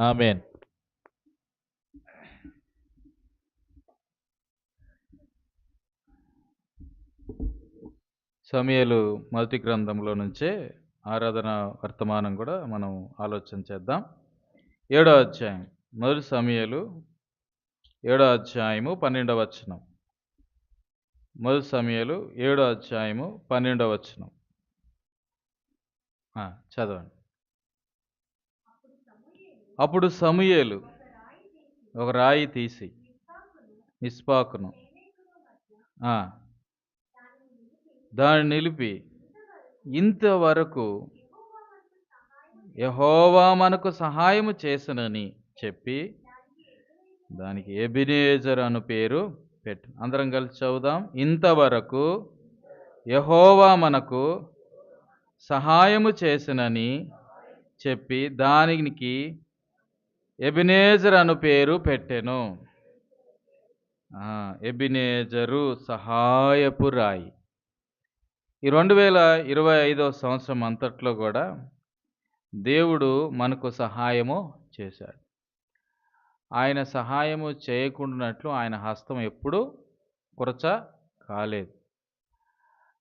Amen సమయలు మొదటి గ్రంథంలో నుంచే ఆరాధన వర్తమానం కూడా మనం ఆలోచన చేద్దాం. ఏడో అధ్యాయం. మొదటి సమయలు. ఏడో అధ్యాయము పన్నెండవ వచనం. మొదటి సమయలు. ఏడో అధ్యాయము పన్నెండవ వచనం. చదవండి. అప్పుడు సమూయేలు ఒక రాయి తీసి ఇస్పాకును దాన్ని నిలిపి ఇంతవరకు యహోవా మనకు సహాయము చేసినని చెప్పి దానికి ఎబినేజర్ అను పేరు పెట్టు. అందరం కలిసి చదువుదాం. ఇంతవరకు యహోవా మనకు సహాయము చేసినని చెప్పి దానికి ఎబినేజర్ అను పేరు పెట్టెను. ఎబినేజరు సహాయపు రాయి. ఈ రెండు వేల ఇరవై ఐదో సంవత్సరం అంతట్లో కూడా దేవుడు మనకు సహాయము చేశాడు. ఆయన సహాయము చేయకుండానట్లు ఆయన హస్తం ఎప్పుడూ కురచ కాలేదు.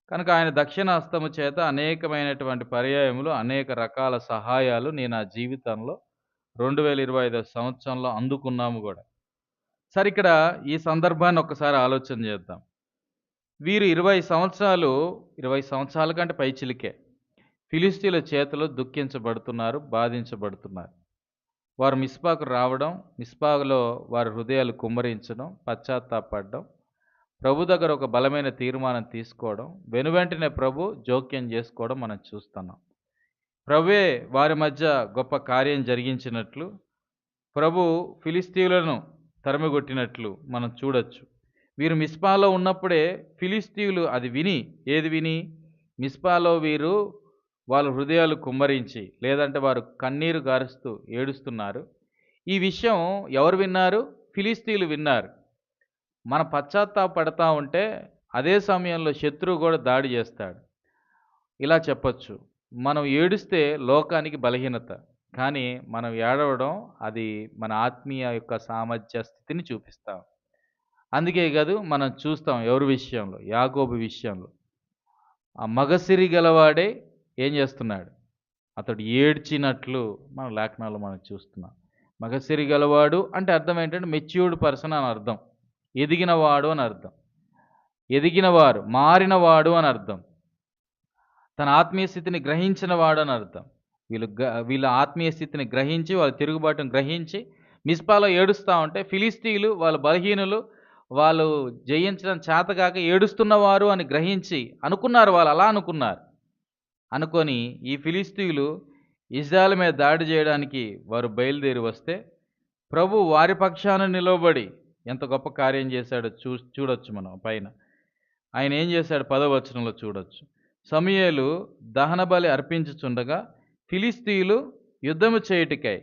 కనుక ఆయన దక్షిణ హస్తము చేత అనేకమైనటువంటి పర్యాయములు అనేక రకాల సహాయాలు నేను నా జీవితంలో రెండు వేల ఇరవై ఐదో సంవత్సరంలో అందుకున్నాము కూడా. సరే ఇక్కడ ఈ సందర్భాన్ని ఒక్కసారి ఆలోచన చేద్దాం. వీరు ఇరవై సంవత్సరాలు ఇరవై సంవత్సరాల కంటే పైచిలికే ఫిలిస్తీన్ల చేతిలో దుఃఖించబడుతున్నారు బాధించబడుతున్నారు. వారు మిస్పాకు రావడం మిస్పాకులో వారి హృదయాలు కుమ్మరించడం పశ్చాత్తాపడడం ప్రభు దగ్గర ఒక బలమైన తీర్మానం తీసుకోవడం వెనువెంటనే ప్రభు జోక్యం చేసుకోవడం మనం చూస్తున్నాం. ప్రభువే వారి మధ్య గొప్ప కార్యం జరిగించినట్లు ప్రభు ఫిలిస్తీయులను తరిమిగొట్టినట్లు మనం చూడొచ్చు. వీరు మిస్పాలో ఉన్నప్పుడే ఫిలిస్తీయులు అది విని ఏది విని? మిస్పాలో వీరు వాళ్ళ హృదయాలు కుమ్మరించి లేదంటే వారు కన్నీరు గారుస్తూ ఏడుస్తున్నారు. ఈ విషయం ఎవరు విన్నారు? ఫిలిస్తీయులు విన్నారు. మన పశ్చాత్తాపడతా ఉంటే అదే సమయంలో శత్రువు కూడా దాడి చేస్తాడు. ఇలా చెప్పచ్చు. మనం ఏడిస్తే లోకానికి బలహీనత కానీ మనం ఏడవడం అది మన ఆత్మీయ యొక్క సామర్థ్య స్థితిని చూపిస్తాం. అందుకే కాదు మనం చూస్తాం ఎవరి విషయంలో? యాగోబు విషయంలో. ఆ మగసిరి గలవాడే ఏం చేస్తున్నాడు? అతడు ఏడ్చినట్లు మన లేఖనాలు మనం చూస్తున్నాం. మగసిరి గలవాడు అంటే అర్థం ఏంటంటే మెచ్యూర్డ్ పర్సన్ అని అర్థం. ఎదిగినవాడు అని అర్థం. ఎదిగినవారు మారినవాడు అని అర్థం. తన ఆత్మీయ స్థితిని గ్రహించిన వాడని అర్థం వీళ్ళు గ- వీళ్ళ ఆత్మీయ స్థితిని గ్రహించి వాళ్ళ తిరుగుబాటును గ్రహించి మిస్పాలో ఏడుస్తూ ఉంటే ఫిలిస్తీన్లు వాళ్ళ బలహీనులు వాళ్ళు జయించడం చేతగాక ఏడుస్తున్నవారు అని గ్రహించి అనుకున్నారు వాళ్ళు అలా అనుకున్నారు. అనుకొని ఈ ఫిలిస్తీన్లు ఇజ్రాయల్ మీద దాడి చేయడానికి వారు బయలుదేరి వస్తే ప్రభు వారి పక్షాన నిలవబడి ఎంత గొప్ప కార్యం చేశాడో చూ చూడొచ్చు మనం పైన. ఆయన ఏం చేశాడు? పదవచనంలో చూడొచ్చు. సమయలు దహనబలి అర్పించుచుండగా ఫిలిస్తీయులు యుద్ధము చేయుటికై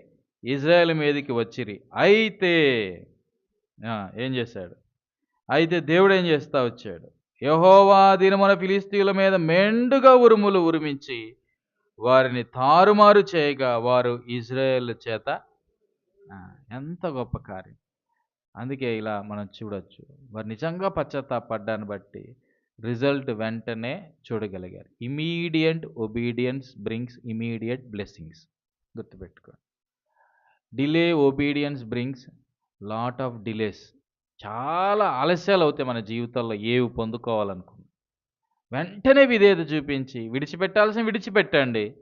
ఇజ్రాయెల్ మీదకి వచ్చిరి. అయితే ఏం చేశాడు? అయితే దేవుడు ఏం చేస్తా వచ్చాడు? యహోవా దినమున ఫిలిస్తీయుల మీద మెండుగా ఉరుములు ఉరిమించి వారిని తారుమారు చేయగా వారు ఇజ్రాయేల్ చేత ఎంత గొప్ప కార్యం. అందుకే ఇలా మనం చూడొచ్చు. వారు నిజంగా పశ్చాత్తాపడ్డాన్ని బట్టి రిజల్ట్ వెంటనే చూడగలిగారు. Immediate obedience brings immediate blessings గుర్తుపెట్టుకోండి. Delay obedience brings lot of delays చాలా ఆలస్యాలు అవుతాయి మన జీవితంలో ఏవి పొందుకోవాలనుకున్న. వెంటనే విధేయత చూపించి విడిచిపెట్టాల్సిన విడిచిపెట్టండి.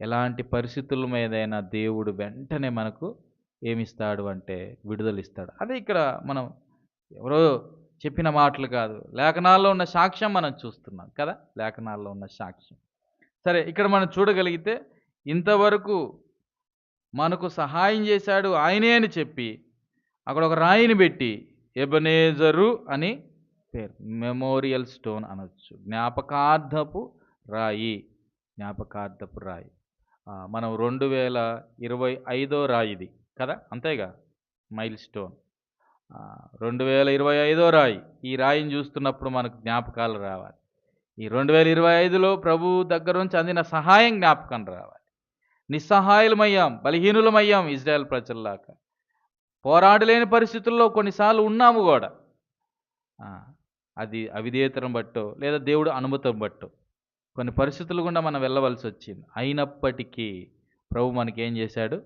ఎలాంటి పరిస్థితుల మీదైనా దేవుడు వెంటనే మనకు ఏమిస్తాడు అంటే విడుదలిస్తాడు అదే ఇక్కడ మనం ఎవరో చెప్పిన మాటలు కాదు. లేఖనాల్లో ఉన్న సాక్ష్యం మనం చూస్తున్నాం కదా? లేఖనాల్లో ఉన్న సాక్ష్యం. సరే ఇక్కడ మనం చూడగలిగితే ఇంతవరకు మనకు సహాయం చేశాడు ఆయనే అని చెప్పి అక్కడ ఒక రాయిని పెట్టి ఎబనేజరు అని పేరు. మెమోరియల్ స్టోన్ అనొచ్చు. జ్ఞాపకార్థపు రాయి. జ్ఞాపకార్థపు రాయి. మనం రెండు వేల ఇరవై ఐదో రాయిది కదా? అంతేగా? Milestone. రెండు వేల ఇరవై ఐదో రాయి. ఈ రాయిని చూస్తున్నప్పుడు మనకు జ్ఞాపకాలు రావాలి. ఈ రెండు వేల ఇరవై ఐదులో ప్రభు దగ్గర నుంచి అందిన సహాయం జ్ఞాపకం రావాలి. నిస్సహాయులమయ్యాం బలహీనులమయ్యాం ఇజ్రాయెల్ ప్రజల్లాగా. పోరాడలేని పరిస్థితుల్లో కొన్నిసార్లు ఉన్నాము కూడా. అది అవిధేయతను బట్టో లేదా దేవుడు అనుమతం బట్టో. కొన్ని పరిస్థితులు గుండా మనం వెళ్ళవలసి వచ్చింది. అయినప్పటికీ ప్రభు మనకేం చేశాడు?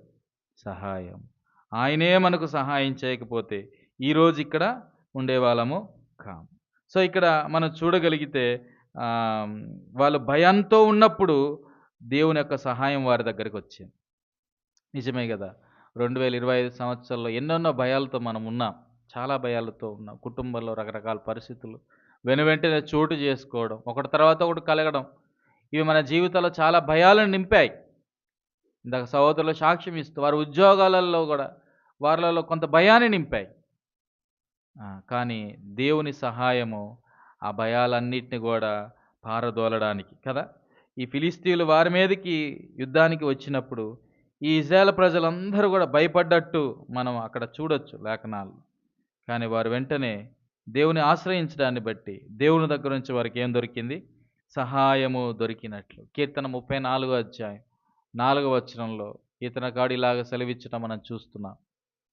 సహాయం. ఆయనే మనకు సహాయం చేయకపోతే ఈరోజు ఇక్కడ ఉండేవాళ్ళము కాము సో ఇక్కడ మనం చూడగలిగితే వాళ్ళు భయంతో ఉన్నప్పుడు దేవుని యొక్క సహాయం వారి దగ్గరికి వచ్చింది నిజమే కదా. రెండు వేల ఇరవై ఐదు సంవత్సరాల్లో ఎన్నెన్నో భయాలతో మనం ఉన్నాం. చాలా భయాలతో ఉన్నాం. కుటుంబంలో రకరకాల పరిస్థితులు. వెను వెంటనే చోటు చేసుకోవడం ఒకటి తర్వాత ఒకటి కలగడం. ఇవి మన జీవితంలో చాలా భయాలను నింపాయి. ఇందాక సహోదరులు సాక్ష్యం ఇస్తూ వారి ఉద్యోగాలలో కూడా వారిలో కొంత భయాన్ని నింపాయి. కానీ దేవుని సహాయము ఆ భయాలన్నిటిని కూడా పారదోలడానికి కదా? ఈ ఫిలిస్తీన్లు వారి మీదకి యుద్ధానికి వచ్చినప్పుడు ఈ ఇజ్రాయల్ ప్రజలందరూ కూడా భయపడ్డట్టు మనం అక్కడ చూడొచ్చు లేఖనాలు కానీ వారు వెంటనే దేవుని ఆశ్రయించడాన్ని బట్టి దేవుని దగ్గర నుంచి వారికి ఏం దొరికింది? సహాయము దొరికినట్లు. కీర్తన ముప్పై నాలుగో అధ్యాయం నాలుగో వచనంలో కీర్తనకాడు ఇలాగ సెలవిచ్చటం మనం చూస్తున్నాం.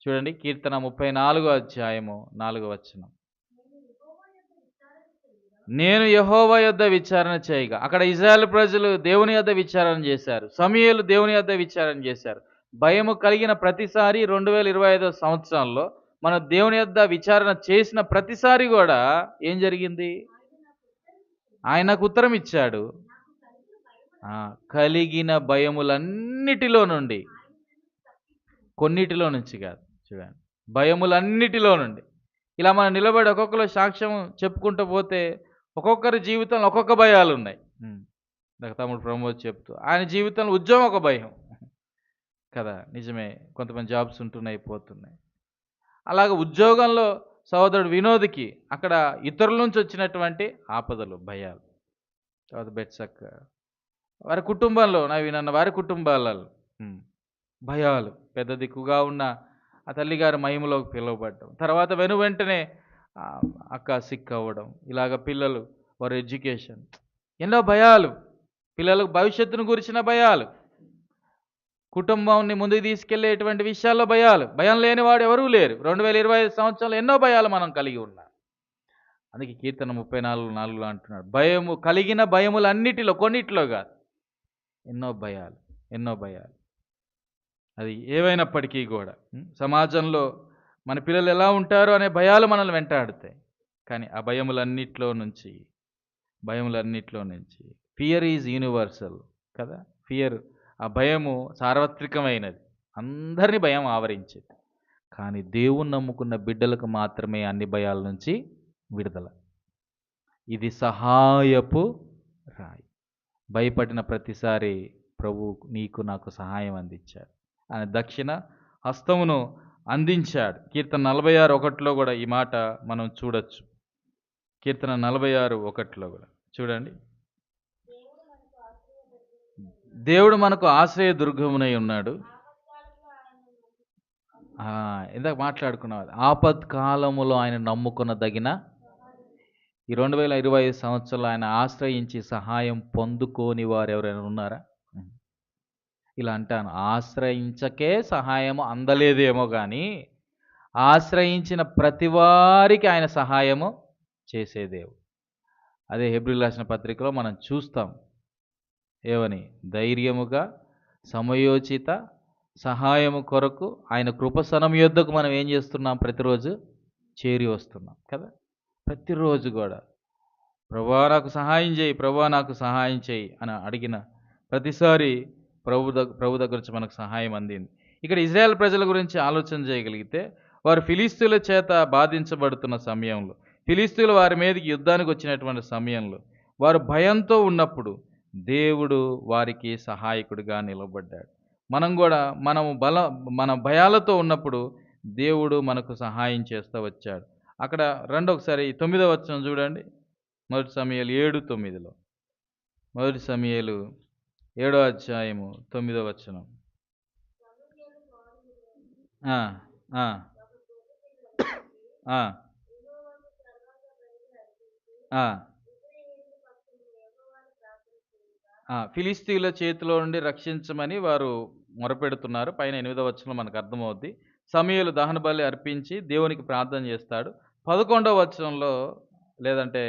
చూడండి కీర్తన ముప్పై నాలుగో అధ్యాయము నాలుగో వచనం. నేను యహోవా యొద్ద విచారణ చేయగా అక్కడ ఇజ్రాయెల్ ప్రజలు దేవుని యొద్ద విచారణ చేశారు సమయలు దేవుని యొద్ద విచారణ చేశారు. భయము కలిగిన ప్రతిసారి రెండు వేల ఇరవై ఐదో సంవత్సరంలో మన దేవుని యొద్ద విచారణ చేసిన ప్రతిసారి కూడా ఏం జరిగింది? ఆయనకు ఉత్తరం ఇచ్చాడు. కలిగిన భయములన్నిటిలో నుండి కొన్నిటిలో నుంచి కాదు. చూడండి. భయములన్నిటిలో నుండి. ఇలా మనం నిలబడి ఒక్కొక్కరు సాక్ష్యం చెప్పుకుంటూ పోతే ఒక్కొక్కరి జీవితంలో ఒక్కొక్క భయాలు ఉన్నాయి తమ్ముడు ప్రమోద్ చెప్తూ ఆయన జీవితంలో ఉద్యోగం ఒక భయం. కదా నిజమే కొంతమంది జాబ్స్ ఉంటున్నాయి పోతున్నాయి. అలాగే ఉద్యోగంలో సోదరుడు వినోద్కి అక్కడ ఇతరుల నుంచి వచ్చినటువంటి ఆపదలు భయాలు. తర్వాత బెట్సక్క వారి కుటుంబంలో నా వినన్న వారి కుటుంబాలలో భయాలు పెద్ద దిక్కుగా ఉన్న ఆ తల్లిగారి మహిమలోకి పిలువబడ్డం. తర్వాత వెను వెంటనే అక్క సిక్ అవ్వడం ఇలాగ పిల్లలు వారి ఎడ్యుకేషన్. ఎన్నో భయాలు. పిల్లలకు భవిష్యత్తును గురించిన భయాలు. కుటుంబాన్ని ముందుకు తీసుకెళ్ళేటువంటి విషయాల్లో భయాలు. భయం లేనివాడు ఎవరూ లేరు. రెండు వేల ఇరవై ఐదు సంవత్సరాలు ఎన్నో భయాలు మనం కలిగి ఉన్నాం. అందుకే కీర్తన ముప్పై నాలుగు నాలుగులో అంటున్నాడు. భయము కలిగిన భయములన్నిటిలో కొన్నిటిలో కాదు. ఎన్నో భయాలు ఎన్నో భయాలు. అది ఏవైనప్పటికీ కూడా. సమాజంలో మన పిల్లలు ఎలా ఉంటారో అనే భయాలు మనల్ని వెంటాడుతాయి. కానీ ఆ భయములన్నిట్లో నుంచి భయములన్నిట్లో నుంచి ఫియర్ ఈజ్ యూనివర్సల్ కదా? ఫియర్ ఆ భయము సార్వత్రికమైనది. అందరినీ భయం ఆవరించేది. కానీ దేవుణ్ణి నమ్ముకున్న బిడ్డలకు మాత్రమే అన్ని భయాల నుంచి విడుదల. ఇది సహాయపు రాయి. భయపడిన ప్రతిసారి ప్రభు నీకు నాకు సహాయం అందించాడు. ఆయన దక్షిణ హస్తమును అందించాడు. కీర్తన నలభై ఆరు ఒకటిలో కూడా ఈ మాట మనం చూడొచ్చు. కీర్తన నలభై ఆరు ఒకటిలో కూడా. చూడండి. దేవుడు మనకు ఆశ్రయ దుర్గమునై ఉన్నాడు. ఇందాక మాట్లాడుకున్నాం ఆపత్ కాలములో ఆయన నమ్ముకునదగిన ఈ రెండు వేల ఇరవై ఐదు సంవత్సరాలు ఆయన ఆశ్రయించి సహాయం పొందుకోని వారు ఎవరైనా ఉన్నారా? ఇలా అంటాను. ఆశ్రయించకే సహాయము అందలేదేమో కానీ ఆశ్రయించిన ప్రతి వారికి ఆయన సహాయము చేసేదేవు అదే హెబ్రిల్ రాసిన పత్రికలో మనం చూస్తాం. ఏమని? ధైర్యముగా సమయోచిత సహాయము కొరకు ఆయన కృపసనం యొద్దకు మనం ఏం చేస్తున్నాం? ప్రతిరోజు చేరి వస్తున్నాం కదా? ప్రతిరోజు కూడా. ప్రభా నాకు సహాయం చేయి ప్రభా నాకు సహాయం చేయి అని అడిగిన ప్రతిసారి ప్రభు దగ్గర ప్రభు దగ్గర నుంచి మనకు సహాయం అందింది. ఇక్కడ ఇజ్రాయెల్ ప్రజల గురించి ఆలోచన చేయగలిగితే వారు ఫిలిస్తీన్ల చేత బాధించబడుతున్న సమయంలో ఫిలిస్తీన్లు వారి మీదకి యుద్ధానికి వచ్చినటువంటి సమయంలో వారు భయంతో ఉన్నప్పుడు దేవుడు వారికి సహాయకుడిగా నిలబడ్డాడు. మనం కూడా మనం బల మన భయాలతో ఉన్నప్పుడు దేవుడు మనకు సహాయం చేస్తూ వచ్చాడు. అక్కడ రెండొకసారి తొమ్మిదో వచనం చూడండి. మొదటి సమయాలు ఏడు తొమ్మిదిలో. మొదటి సమయాలు ఏడో అధ్యాయము తొమ్మిదో వచనం. ఫిలిస్తీన్ల చేతిలో నుండి రక్షించమని వారు మొరపెడుతున్నారు. పైన ఎనిమిదో వచనం మనకు అర్థమవుద్ది. సమయలు దహన బలి అర్పించి దేవునికి ప్రార్థన చేస్తాడు. పదకొండవ వచనంలో లేదంటే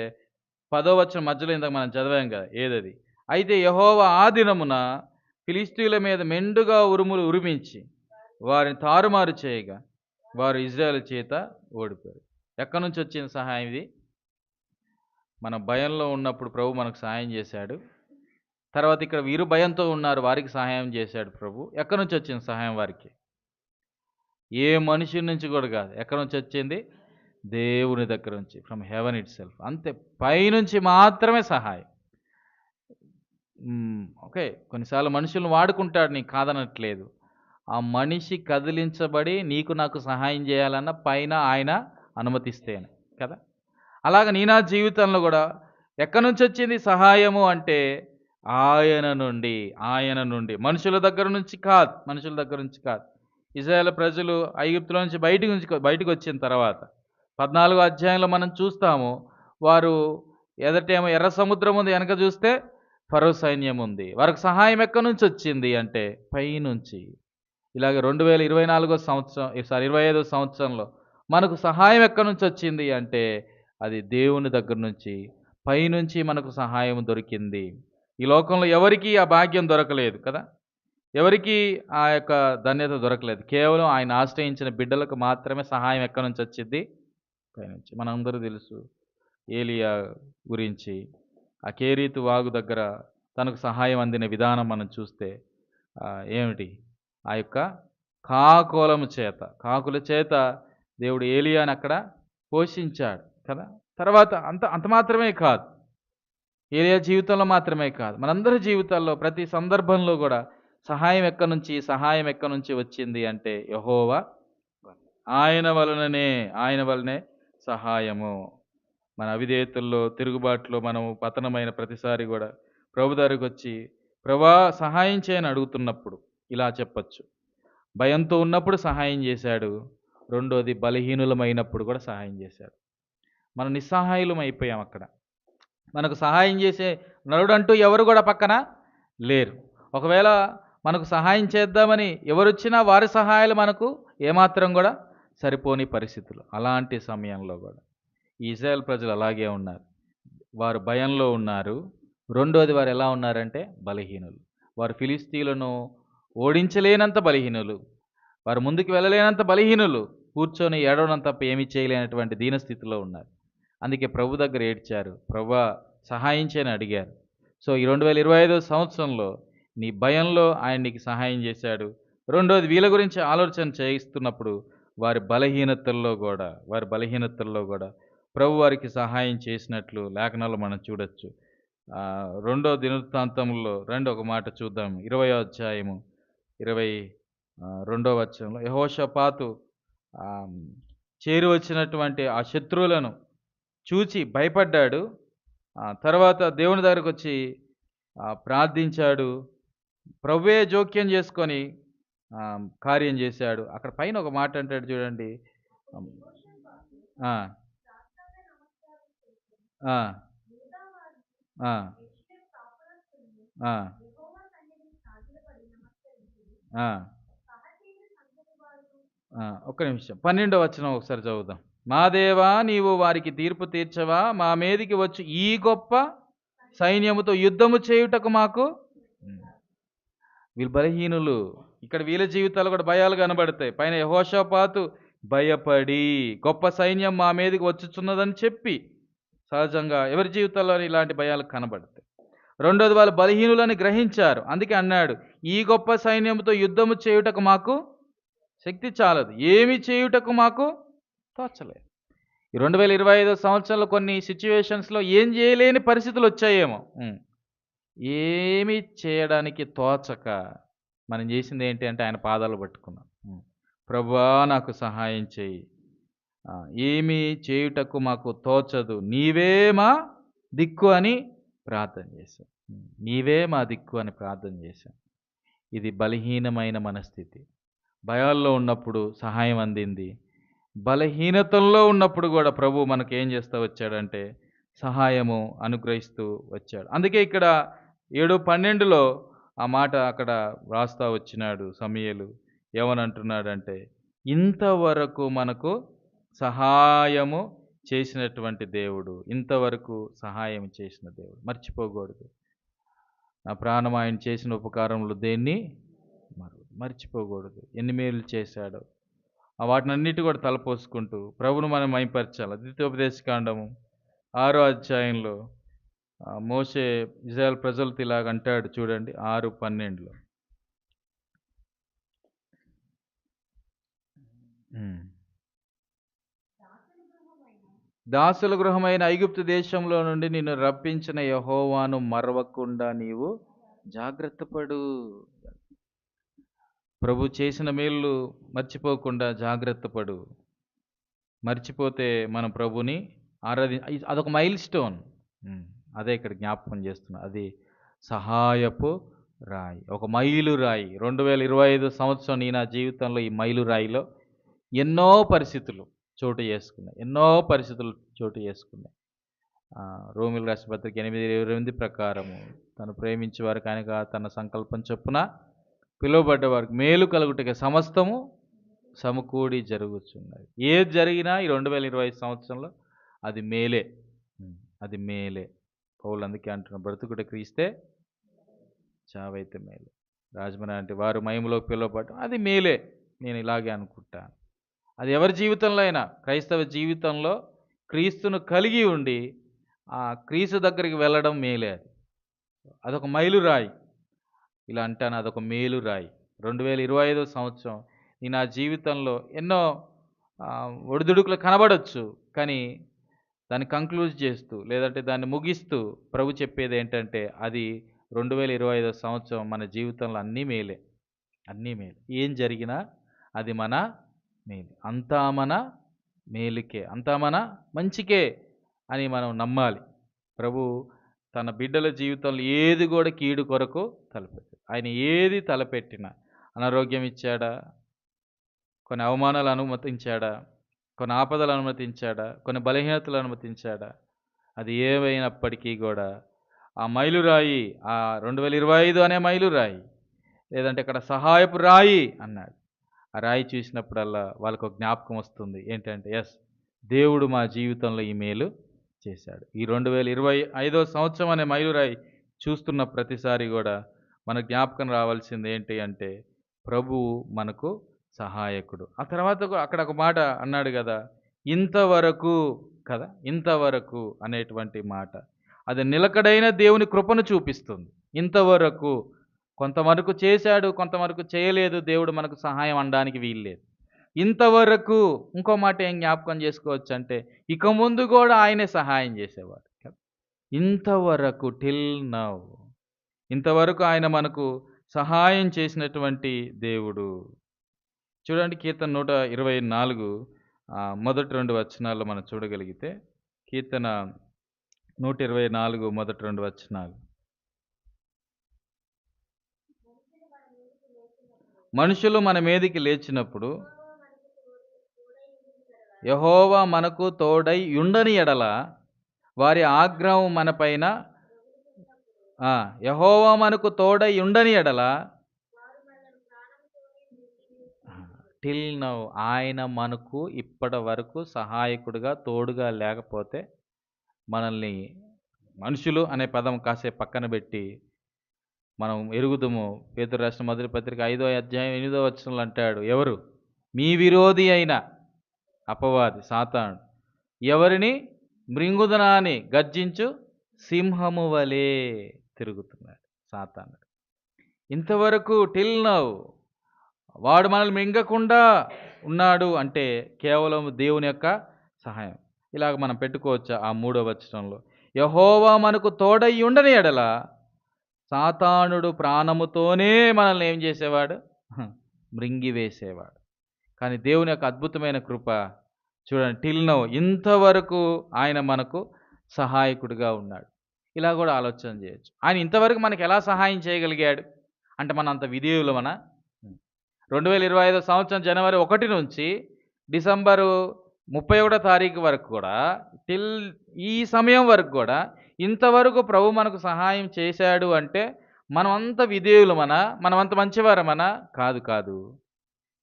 పదో వచనం మధ్యలో ఇందాక మనం చదివాం కదా ఏదది? అయితే యహోవ ఆ దినమున ఫిలిస్తీన్ల మీద మెండుగా ఉరుములు ఉరిమించి వారిని తారుమారు చేయగా వారు ఇజ్రాయెల్ చేత ఓడిపోయారు. ఎక్కడి నుంచి వచ్చిన సహాయం ఇది? మన భయంలో ఉన్నప్పుడు ప్రభు మనకు సహాయం చేశాడు. తర్వాత ఇక్కడ వీరు భయంతో ఉన్నారు వారికి సహాయం చేశాడు ప్రభు. ఎక్కడి నుంచి వచ్చింది సహాయం వారికి? ఏ మనిషి నుంచి కూడా కాదు. ఎక్కడి నుంచి వచ్చింది? దేవుని దగ్గర నుంచి ఫ్రమ్ హెవెన్ ఇట్ సెల్ఫ్ అంతే. పైనుంచి మాత్రమే సహాయం. ఓకే. కొన్నిసార్లు మనుషులను వాడుకుంటాడు నీకు కాదనట్లేదు. ఆ మనిషి కదిలించబడి నీకు నాకు సహాయం చేయాలన్న పైన ఆయన అనుమతిస్తేనే కదా? అలాగ నీ నా జీవితంలో కూడా ఎక్కడి నుంచి వచ్చింది సహాయము అంటే ఆయన నుండి ఆయన నుండి. మనుషుల దగ్గర నుంచి కాదు మనుషుల దగ్గర నుంచి కాదు. ఇజ్రాయేల్ ప్రజలు ఐగుప్తుల నుంచి బయటికి నుంచి బయటకు వచ్చిన తర్వాత పద్నాలుగో అధ్యాయంలో మనం చూస్తాము వారు ఎదటేమో ఎర్ర సముద్రం ఉంది వెనక చూస్తే ఫరో సైన్యం ఉంది. వారికి సహాయం ఎక్కడి నుంచి వచ్చింది అంటే పైనుంచి ఇలాగ రెండు వేల ఇరవై నాలుగో సంవత్సరం సారీ ఇరవై ఐదో సంవత్సరంలో మనకు సహాయం ఎక్కడి నుంచి వచ్చింది అంటే అది దేవుని దగ్గర నుంచి పైనుంచి మనకు సహాయం దొరికింది. ఈ లోకంలో ఎవరికీ ఆ భాగ్యం దొరకలేదు కదా? ఎవరికీ ఆ యొక్క ధన్యత దొరకలేదు. కేవలం ఆయన ఆశ్రయించిన బిడ్డలకు మాత్రమే సహాయం ఎక్కడి నుంచి వచ్చింది? పైనుంచి మనందరూ తెలుసు ఏలియా గురించి. ఆ కేరీతు వాగు దగ్గర తనకు సహాయం అందిన విధానం మనం చూస్తే ఏమిటి? ఆ యొక్క కాకులము చేత కాకుల చేత దేవుడు ఏలియాని అక్కడ పోషించాడు కదా? తర్వాత అంత అంత మాత్రమే కాదు. ఏలియా జీవితంలో మాత్రమే కాదు. మనందరి జీవితాల్లో ప్రతి సందర్భంలో కూడా సహాయం ఎక్కడి నుంచి సహాయం ఎక్కడి నుంచి వచ్చింది అంటే యహోవా ఆయన వలననే ఆయన వలనే సహాయము. మన అవిధేయతల్లో తిరుగుబాటులో మనము పతనమైన ప్రతిసారి కూడా ప్రభు దగ్గరికి వచ్చి ప్రభా సహాయం చేయని అడుగుతున్నప్పుడు ఇలా చెప్పచ్చు. భయంతో ఉన్నప్పుడు సహాయం చేశాడు. రెండోది బలహీనులమైనప్పుడు కూడా సహాయం చేశాడు. మనం నిస్సహాయులం అయిపోయాం అక్కడ. మనకు సహాయం చేసే నరుడంటూ ఎవరు కూడా పక్కన లేరు. ఒకవేళ మనకు సహాయం చేద్దామని ఎవరొచ్చినా వారి సహాయాలు మనకు ఏమాత్రం కూడా సరిపోని పరిస్థితులు. అలాంటి సమయంలో కూడా ఈ ఇజ్రాయెల్ ప్రజలు అలాగే ఉన్నారు. వారు భయంలో ఉన్నారు. రెండోది వారు ఎలా ఉన్నారంటే బలహీనులు. వారు ఫిలిస్తీన్లను ఓడించలేనంత బలహీనులు. వారు ముందుకు వెళ్ళలేనంత బలహీనులు. కూర్చొని ఏడవడం తప్ప ఏమీ చేయలేనటువంటి దీనస్థితిలో ఉన్నారు. అందుకే ప్రభు దగ్గర ఏడ్చారు. ప్రభా సహాయించని అడిగారు. సో ఈ రెండు వేల ఇరవై ఐదో సంవత్సరంలో నీ భయంలో ఆయన నీకు సహాయం చేశాడు. రెండోది వీళ్ళ గురించి ఆలోచన చేయిస్తున్నప్పుడు వారి బలహీనతల్లో కూడా వారి బలహీనతల్లో కూడా ప్రభువారికి సహాయం చేసినట్లు లేఖనాలు మనం చూడొచ్చు. రెండో దినవృత్తాంతంలో రెండు ఒక మాట చూద్దాం. ఇరవై అధ్యాయము ఇరవై రెండో వచ్చంలో యహోషపాతు ఆ, ఆ శత్రువులను చూచి భయపడ్డాడు. తర్వాత దేవుని దగ్గరకు వచ్చి ప్రార్థించాడు. ప్రభువే జోక్యం చేసుకొని కార్యం చేశాడు. అక్కడ పైన ఒక మాట అంటాడు చూడండి. ఒక్క నిమిషం. పన్నెండో వచనం ఒకసారి చదువుదాం. మా దేవా నీవు వారికి తీర్పు తీర్చవా? మా మీదికి వచ్చి ఈ గొప్ప సైన్యముతో యుద్ధము చేయుటకు మాకు వీళ్ళు బలహీనులు. ఇక్కడ వీళ్ళ జీవితాలు కూడా భయాలు కనబడతాయి. పైన యహోషపాతు భయపడి గొప్ప సైన్యం మా మీదకి వచ్చుచున్నదని చెప్పి సహజంగా ఎవరి జీవితాల్లో ఇలాంటి భయాలు కనబడతాయి. రెండోది వాళ్ళు బలహీనులని గ్రహించారు. అందుకే అన్నాడు ఈ గొప్ప సైన్యంతో యుద్ధము చేయుటకు మాకు శక్తి చాలదు. ఏమి చేయుటకు మాకు తోచలేదు. ఈ రెండు వేల ఇరవై ఐదో సంవత్సరంలో కొన్ని సిచ్యువేషన్స్లో ఏం చేయలేని పరిస్థితులు వచ్చాయేమో. ఏమి చేయడానికి తోచక మనం చేసింది ఏంటి అంటే ఆయన పాదాలు పట్టుకున్నాం ప్రభా నాకు సహాయం చేయి. ఏమీ చేయుటకు మాకు తోచదు. నీవే మా దిక్కు అని ప్రార్థన చేశాం నీవే మా దిక్కు అని ప్రార్థన చేశాం ఇది బలహీనమైన మనస్థితి. భయాల్లో ఉన్నప్పుడు సహాయం అందింది. బలహీనతల్లో ఉన్నప్పుడు కూడా ప్రభు మనకు ఏం చేస్తూ వచ్చాడంటే సహాయము అనుగ్రహిస్తూ వచ్చాడు. అందుకే ఇక్కడ ఏడు పన్నెండులో ఆ మాట అక్కడ వ్రాస్తూ వచ్చినాడు సమయలు. ఏమనంటున్నాడంటే ఇంతవరకు మనకు సహాయము చేసినటువంటి దేవుడు ఇంతవరకు సహాయం చేసిన దేవుడు. మర్చిపోకూడదు. నా ప్రాణం ఆయన చేసిన ఉపకారంలో దేన్ని? మర్చిపోకూడదు. ఎన్ని మేలు చేశాడో. ఆ వాటినన్నిటి కూడా తలపోసుకుంటూ ప్రభును మనం మైపరచాలి. ద్వితీయోపదేశకాండము ఆరో అధ్యాయంలో మోసే ఇజ్రాయల్ ప్రజలతో ఇలాగ అంటాడు చూడండి ఆరు పన్నెండులో. దాసుల గృహమైన ఐగుప్తు దేశంలో నుండి నిన్ను రప్పించిన యహోవాను మరవకుండా నీవు జాగ్రత్త పడు. ప్రభు చేసిన మేలు మర్చిపోకుండా జాగ్రత్త పడు. మర్చిపోతే మన ప్రభుని ఆరాధి అదొక మైల్ స్టోన్ అదే ఇక్కడ జ్ఞాపకం చేస్తున్నా. అది సహాయపు రాయి. ఒక మైలు రాయి. రెండు వేల ఇరవై ఐదు సంవత్సరం నీ నా జీవితంలో ఈ మైలు రాయిలో ఎన్నో పరిస్థితులు. చోటు చేసుకున్నాయి. ఎన్నో పరిస్థితులు చోటు చేసుకున్నాయి. రోమిల రాష్ట్ర పత్రిక ఎనిమిది ఇరవై ఎనిమిది ప్రకారము. తను ప్రేమించే వారికి ఆయనగా తన సంకల్పం చొప్పున పిలువబడ్డ వారికి మేలు కలుగుటకే సమస్తము సమకూడి జరుగుతున్నది ఏది జరిగినా ఈ రెండు వేల ఇరవై ఐదు సంవత్సరంలో అది మేలే. అది మేలే. పౌలు అందుకే అంటున్నాం బ్రతుకుట క్రీస్తే చావైతే మేలే. రాజమణి అంటే వారు మహిమలోకి పిలువబడటం అది మేలే. నేను ఇలాగే అనుకుంటాను. అది ఎవరి జీవితంలో అయినా క్రైస్తవ జీవితంలో క్రీస్తును కలిగి ఉండి ఆ క్రీస్తు దగ్గరికి వెళ్ళడం మేలే అది. అదొక మైలురాయి ఇలా అంటాను అదొక మేలు రాయి. రెండు వేల ఇరవై ఐదో సంవత్సరం ఈ నా జీవితంలో ఎన్నో ఒడిదుడుకులు కనబడవచ్చు కానీ దాన్ని కంక్లూజ్ చేస్తూ లేదంటే దాన్ని ముగిస్తూ ప్రభు చెప్పేది ఏంటంటే అది రెండు వేల ఇరవై ఐదో సంవత్సరం మన జీవితంలో అన్నీ మేలే. అన్నీ మేలు. ఏం జరిగినా అది మన మేలు. అంతా మన మేలుకే అంతా మన మంచికే అని మనం నమ్మాలి. ప్రభు తన బిడ్డల జీవితంలో ఏది కూడా కీడు కొరకు తలపెట్టాడు ఆయన ఏది తలపెట్టినా అనారోగ్యం ఇచ్చాడా? కొన్ని అవమానాలు అనుమతించాడా? కొన్ని ఆపదలు అనుమతించాడా? కొన్ని బలహీనతలు అనుమతించాడా? అది ఏమైనప్పటికీ కూడా ఆ మైలురాయి ఆ రెండు వేల ఇరవై ఐదు అనే మైలురాయి లేదంటే ఇక్కడ సహాయపు రాయి అన్నాడు. ఆ రాయి చూసినప్పుడల్లా వాళ్ళకు ఒక జ్ఞాపకం వస్తుంది. ఏంటంటే ఎస్ దేవుడు మా జీవితంలో ఈ మేలు చేశాడు. ఈ రెండు వేల ఇరవై ఐదో సంవత్సరం అనే మైలురాయి చూస్తున్న ప్రతిసారి కూడా మన జ్ఞాపకం రావాల్సింది ఏంటి అంటే ప్రభువు మనకు సహాయకుడు. ఆ తర్వాత అక్కడ ఒక మాట అన్నాడు కదా ఇంతవరకు కదా ఇంతవరకు అనేటువంటి మాట. అది నిలకడైన దేవుని కృపను చూపిస్తుంది. ఇంతవరకు కొంతవరకు చేశాడు కొంతవరకు చేయలేదు దేవుడు మనకు సహాయం అనడానికి వీల్లేదు. ఇంతవరకు ఇంకో మాట ఏం జ్ఞాపకం చేసుకోవచ్చు అంటే ఇక ముందు కూడా ఆయనే సహాయం చేసేవాడు. ఇంతవరకు టిల్ నవ్ ఇంతవరకు ఆయన మనకు సహాయం చేసినటువంటి దేవుడు. చూడండి కీర్తన నూట ఇరవై నాలుగు మొదటి రెండు వచనాల్లో మనం చూడగలిగితే కీర్తన నూట ఇరవై నాలుగు మొదటి రెండు వచనాలు. మనుషులు మన మీదికి లేచినప్పుడు యహోవా మనకు తోడై ఉండని ఎడల వారి ఆగ్రహం మనపైన ఆ, యహోవా మనకు తోడై ఉండని ఎడల టిల్ నౌ ఆయన మనకు ఇప్పటి వరకు సహాయకుడిగా తోడుగా లేకపోతే మనల్ని మనుషులు అనే పదం కాసేపు పక్కన పెట్టి మనం ఎరుగుదము. పేతురు రాష్ట్ర మొదటి పత్రిక ఐదో అధ్యాయం ఎనిమిదో వచనంలో అంటాడు ఎవరు? మీ విరోధి అయిన అపవాది సాతాను ఎవరిని? మృంగుదనాన్ని గర్జించు సింహము వలె తిరుగుతున్నాడు సాతానుడు. ఇంతవరకు టిల్ నౌ వాడు మనల్ని మింగకుండా ఉన్నాడు అంటే కేవలం దేవుని యొక్క సహాయం. ఇలాగ మనం పెట్టుకోవచ్చు ఆ మూడో వచనంలో? యహోవా మనకు తోడై ఉండని ఎడల సాతానుడు ప్రాణముతోనే మనల్ని ఏం చేసేవాడు? మృంగివేసేవాడు కానీ దేవుని యొక్క అద్భుతమైన కృప చూడండి టిల్ నో ఇంతవరకు ఆయన మనకు సహాయకుడిగా ఉన్నాడు. ఇలా కూడా ఆలోచన చేయొచ్చు. ఆయన ఇంతవరకు మనకు ఎలా సహాయం చేయగలిగాడు? అంటే మన అంత విధేయులమన? రెండు వేల ఇరవై ఐదో సంవత్సరం జనవరి ఒకటి నుంచి డిసెంబరు ముప్పై ఒకటో తారీఖు వరకు కూడా టిల్ ఈ సమయం వరకు కూడా ఇంతవరకు ప్రభు మనకు సహాయం చేశాడు అంటే మనమంత విధేయులమన? మనమంత మంచివారమన? కాదు కాదు.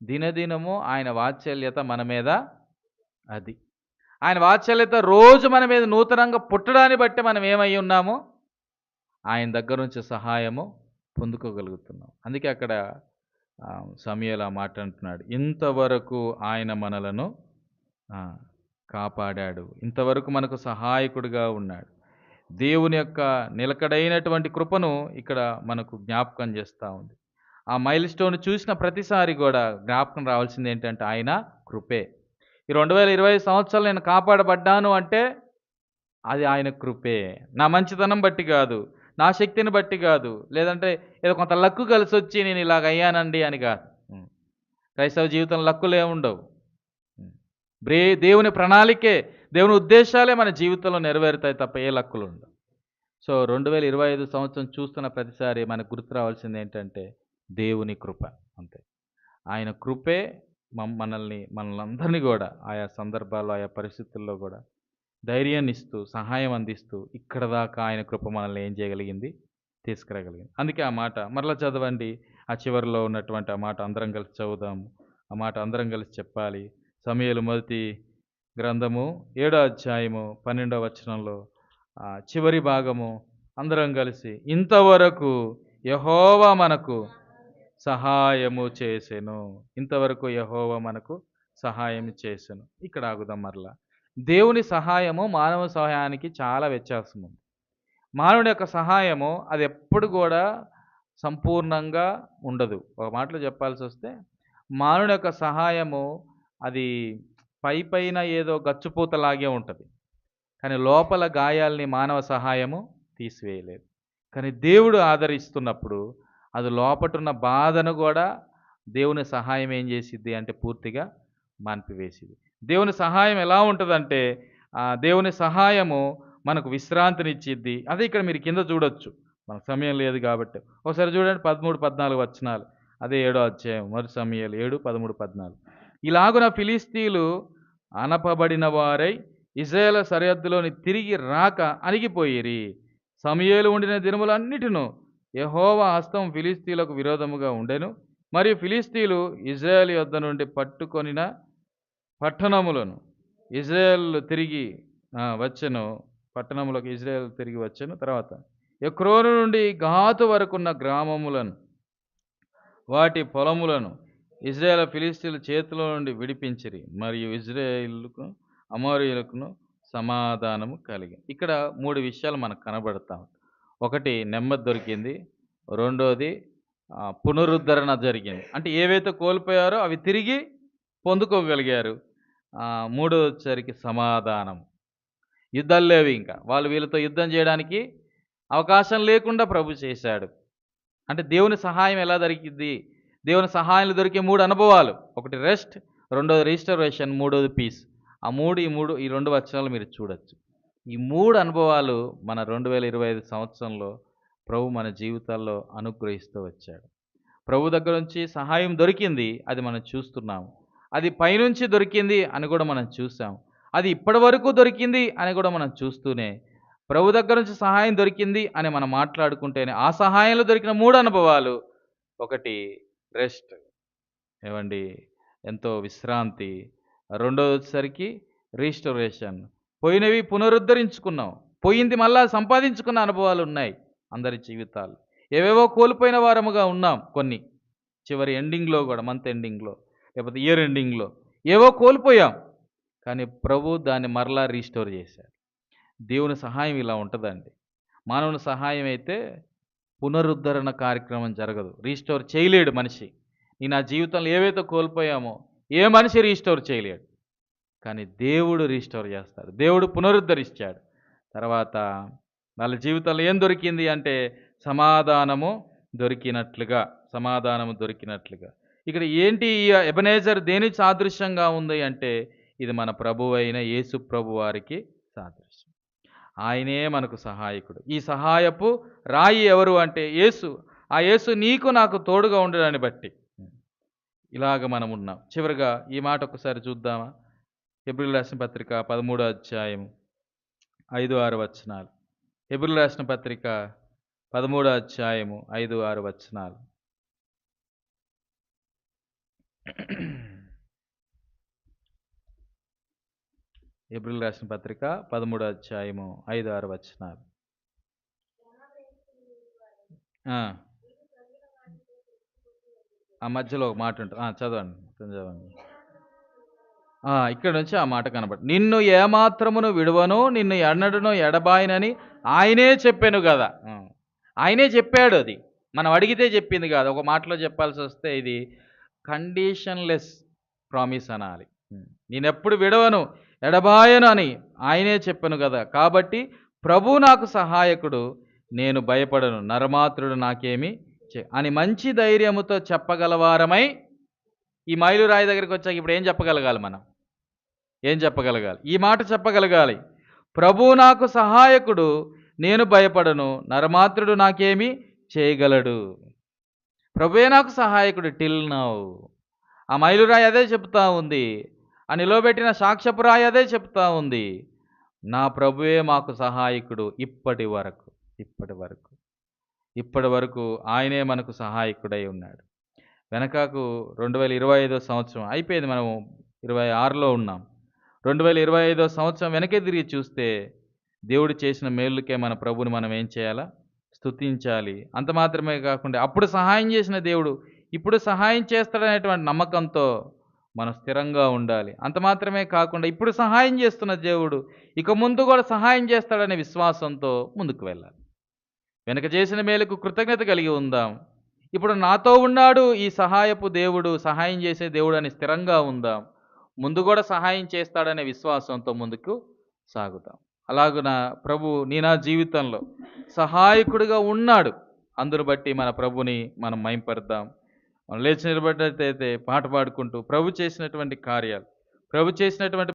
దినదినము ఆయన వాత్సల్యత మన మీద అది. ఆయన వాత్సల్యత రోజు మన మీద నూతనంగా పుట్టడాన్ని బట్టి మనం ఏమై ఉన్నామో? ఆయన దగ్గర నుంచి సహాయము పొందుకోగలుగుతున్నాం. అందుకే అక్కడ సమయాల మాట అంటున్నాడు. ఇంతవరకు ఆయన మనలను కాపాడాడు. ఇంతవరకు మనకు సహాయకుడిగా ఉన్నాడు. దేవుని యొక్క నిలకడైనటువంటి కృపను ఇక్కడ మనకు జ్ఞాపకం చేస్తూ ఉంది. ఆ మైల్ స్టోన్ చూసిన ప్రతిసారి కూడా జ్ఞాపకం రావాల్సింది ఏంటంటే ఆయన కృపే. ఈ రెండు వేల ఇరవై సంవత్సరాలు నేను కాపాడబడ్డాను అంటే అది ఆయన కృపే. నా మంచితనం బట్టి కాదు నా శక్తిని బట్టి కాదు లేదంటే ఏదో కొంత లక్కు కలిసి వచ్చి నేను ఇలాగ అయ్యానండి అని కాదు. క్రైస్తవ జీవితం లక్కులే ఉండవు. బ్రే దేవుని ప్రణాళికే దేవుని ఉద్దేశాలే మన జీవితంలో నెరవేరుతాయి తప్ప ఏ లక్కులు ఉండవు. సో రెండు వేల ఇరవై ఐదు సంవత్సరం చూస్తున్న ప్రతిసారి మనకు గుర్తు రావాల్సింది ఏంటంటే దేవుని కృప అంతే. ఆయన కృపే మమ్- మనల్ని మనల్ని అందరినీ కూడా ఆయా సందర్భాల్లో ఆయా పరిస్థితుల్లో కూడా ధైర్యాన్ని ఇస్తూ సహాయం అందిస్తూ ఇక్కడ దాకా ఆయన కృప మనల్ని ఏం చేయగలిగింది? తీసుకురాగలిగింది. అందుకే ఆ మాట మరలా చదవండి. ఆ చివరిలో ఉన్నటువంటి ఆ మాట అందరం కలిసి చదువుదాము. ఆ మాట అందరం కలిసి చెప్పాలి. సమయాలు మొదటి గ్రంథము ఏడో అధ్యాయము పన్నెండవ వచనంలో చివరి భాగము అందరం కలిసి ఇంతవరకు యహోవా మనకు సహాయము చేసెను. ఇంతవరకు యహోవా మనకు సహాయం చేసెను. ఇక్కడ ఆగుదాం మరలా. దేవుని సహాయము మానవ సహాయానికి చాలా వ్యత్యాసం ఉంది. మానవుడి యొక్క సహాయము అది ఎప్పుడు కూడా సంపూర్ణంగా ఉండదు. ఒక మాటలో చెప్పాల్సి వస్తే మానవుడి యొక్క సహాయము అది పై పైన ఏదో గచ్చుపూతలాగే ఉంటుంది. కానీ లోపల గాయాల్ని మానవ సహాయము తీసివేయలేదు. కానీ దేవుడు ఆదరిస్తున్నప్పుడు అది లోపటున్న బాధను కూడా దేవుని సహాయం ఏం చేసిద్ది అంటే పూర్తిగా మాన్పివేసింది. దేవుని సహాయం ఎలా ఉంటుందంటే దేవుని సహాయము మనకు విశ్రాంతినిచ్చిద్ది. అదే ఇక్కడ మీరు కింద చూడొచ్చు. మనకు సమయం లేదు కాబట్టి. ఒకసారి చూడండి పదమూడు పద్నాలుగు వచనాలు. అదే ఏడో అధ్యాయం. మరి సమయాలు ఏడు పదమూడు పద్నాలుగు. ఇలాగున ఫిలిస్తీన్లు అనపబడిన వారై ఇజ్రాయేల్ సరిహద్దులోని తిరిగి రాక అణిగిపోయిరి. సమయాలు ఉండిన దినములన్నిటిను యహోవా హస్తం ఫిలిస్తీన్లకు విరోధముగా ఉండెను. మరియు ఫిలిస్తీన్లు ఇజ్రాయేల్ యొద్ద నుండి పట్టుకొనిన పట్టణములను ఇజ్రాయేల్ తిరిగి వచ్చెను. పట్టణములకు ఇజ్రాయేల్ తిరిగి వచ్చెను. తర్వాత ఎక్రోను నుండి ఘాతు వరకున్న గ్రామములను వాటి పొలములను ఇజ్రాయేల్ ఫిలిస్తీన్ల చేతిలో నుండి విడిపించిరి మరియు ఇజ్రాయిల్కు అమోరియులకును సమాధానము కలిగి. ఇక్కడ మూడు విషయాలు మనకు కనబడతాం ఒకటి నెమ్మది దొరికింది. రెండోది పునరుద్ధరణ జరిగింది. అంటే ఏవైతే కోల్పోయారో అవి తిరిగి పొందుకోగలిగారు. మూడోసరికి సమాధానం యుద్ధాలు లేవు ఇంకా. వాళ్ళు వీళ్ళతో యుద్ధం చేయడానికి అవకాశం లేకుండా ప్రభు చేశాడు. అంటే దేవుని సహాయం ఎలా దొరికింది దేవుని సహాయాలు దొరికే మూడు అనుభవాలు. ఒకటి రెస్ట్ రెండోది రిజిస్టర్వేషన్ మూడోది పీస్ ఆ మూడు ఈ మూడు ఈ రెండు వచనాలు మీరు చూడొచ్చు. ఈ మూడు అనుభవాలు మన రెండు వేల ఇరవై ఐదు సంవత్సరంలో ప్రభు మన జీవితాల్లో అనుగ్రహిస్తూ వచ్చాడు. ప్రభు దగ్గర నుంచి సహాయం దొరికింది అది మనం చూస్తున్నాము అది పైనుంచి దొరికింది అని కూడా మనం చూసాం అది ఇప్పటి వరకు దొరికింది అని కూడా మనం చూస్తూనే ప్రభు దగ్గర నుంచి సహాయం దొరికింది అని మనం మాట్లాడుకుంటేనే ఆ సహాయంలో దొరికిన మూడు అనుభవాలు. ఒకటి రెస్ట్. ఏమండి ఎంతో విశ్రాంతి. రెండోది వచ్చేసరికి రీస్టోరేషన్. పోయినవి పునరుద్ధరించుకున్నాం. పోయింది మళ్ళా సంపాదించుకున్న అనుభవాలు ఉన్నాయి అందరి జీవితాలు. ఏవేవో కోల్పోయిన వారముగా ఉన్నాం కొన్ని. చివరి ఎండింగ్లో కూడా మంత్ ఎండింగ్లో లేకపోతే ఇయర్ ఎండింగ్లో. ఏవో కోల్పోయాం. కానీ ప్రభు దాన్ని మరలా రీస్టోర్ చేశారు దేవుని సహాయం ఇలా ఉంటుందండి. మానవుని సహాయం అయితే పునరుద్ధరణ కార్యక్రమం జరగదు. రీస్టోర్ చేయలేడు మనిషి. నేను నా జీవితంలో ఏవైతే కోల్పోయామో ఏ మనిషి రీస్టోర్ చేయలేడు. కానీ దేవుడు రీస్టోర్ చేస్తాడు. దేవుడు పునరుద్ధరిస్తాడు. తర్వాత వాళ్ళ జీవితంలో ఏం దొరికింది అంటే సమాధానము దొరికినట్లుగా సమాధానము దొరికినట్లుగా. ఇక్కడ ఏంటి ఈ ఎబనేజర్ దేని సాదృశ్యంగా ఉంది అంటే ఇది మన ప్రభు అయిన యేసు ప్రభు వారికి సాదృశ్యం. ఆయనే మనకు సహాయకుడు. ఈ సహాయపు రాయి ఎవరు అంటే యేసు. ఆ యేసు నీకు నాకు తోడుగా ఉండడాన్ని బట్టి. ఇలాగ మనం ఉన్నాం. చివరిగా ఈ మాట ఒకసారి చూద్దామా? ఎబ్రిల్ రాసిన పత్రిక పదమూడో అధ్యాయం ఐదు ఆరు వచనాలు. ఎబ్రిల్ రాసిన పత్రిక పదమూడో అధ్యాయము ఐదు ఆరు వచనాలు. ఏప్రిల్ రాసిన పత్రిక పదమూడో అధ్యాయము ఐదు ఆరు వచనాలు. ఆ. మధ్యలో ఒక మాట ఉంటుంది చదవండి చదవండి. ఇక్కడ నుంచి ఆ మాట కనబడి నిన్ను ఏమాత్రమును విడువను నిన్ను ఎన్నడను ఎడబాయనని ఆయనే చెప్పాను కదా. ఆయనే చెప్పాడు అది. మనం అడిగితే చెప్పింది కాదు. ఒక మాటలో చెప్పాల్సి వస్తే ఇది కండిషన్లెస్ ప్రామిస్ అనాలి. నేను ఎప్పుడు విడవను ఎడబాయను అని ఆయనే చెప్పాను కదా. కాబట్టి ప్రభు నాకు సహాయకుడు నేను భయపడను నరమాత్రుడు నాకేమి చే అని మంచి ధైర్యముతో చెప్పగలవారమై ఈ మైలురాయి దగ్గరికి వచ్చాక ఇప్పుడు ఏం చెప్పగలగాలి మనం? ఏం చెప్పగలగాలి? ఈ మాట చెప్పగలగాలి. ప్రభు నాకు సహాయకుడు నేను భయపడను నరమాత్రుడు నాకేమి చేయగలడు. ప్రభువే నాకు సహాయకుడు టిల్ నౌ. ఆ మైలురాయి అదే చెప్తా ఉంది. ఆ నిలవబెట్టిన సాక్ష్యపురాయి అదే చెప్తా ఉంది. నా ప్రభువే మాకు సహాయకుడు ఇప్పటి వరకు ఇప్పటి వరకు ఇప్పటి వరకు ఆయనే మనకు సహాయకుడై ఉన్నాడు. వెనకకు రెండు వేల ఇరవై ఐదో సంవత్సరం అయిపోయింది మనం ఇరవై ఆరులో ఉన్నాం. రెండు వేల ఇరవై ఐదో సంవత్సరం వెనకే తిరిగి చూస్తే దేవుడు చేసిన మేలుకే మన ప్రభుని మనం ఏం చేయాలా? స్తుతించాలి. అంత మాత్రమే కాకుండా అప్పుడు సహాయం చేసిన దేవుడు ఇప్పుడు సహాయం చేస్తాడనేటువంటి నమ్మకంతో మనం స్థిరంగా ఉండాలి. అంత మాత్రమే కాకుండా ఇప్పుడు సహాయం చేస్తున్న దేవుడు ఇక ముందు కూడా సహాయం చేస్తాడనే విశ్వాసంతో ముందుకు వెళ్ళాలి. వెనక చేసిన మేలకు కృతజ్ఞత కలిగి ఉందాం. ఇప్పుడు నాతో ఉన్నాడు ఈ సహాయపు దేవుడు సహాయం చేసే దేవుడు అని స్థిరంగా ఉందాం. ముందు కూడా సహాయం చేస్తాడనే విశ్వాసంతో ముందుకు సాగుతాం. అలాగున ప్రభు నీ నా జీవితంలో సహాయకుడిగా ఉన్నాడు. అందును బట్టి మన ప్రభుని మనం మైంపరుద్దాం. మనం లేచి నిలబడ్డట్టయితే పాట పాడుకుంటూ ప్రభు చేసినటువంటి కార్యాలు ప్రభు చేసినటువంటి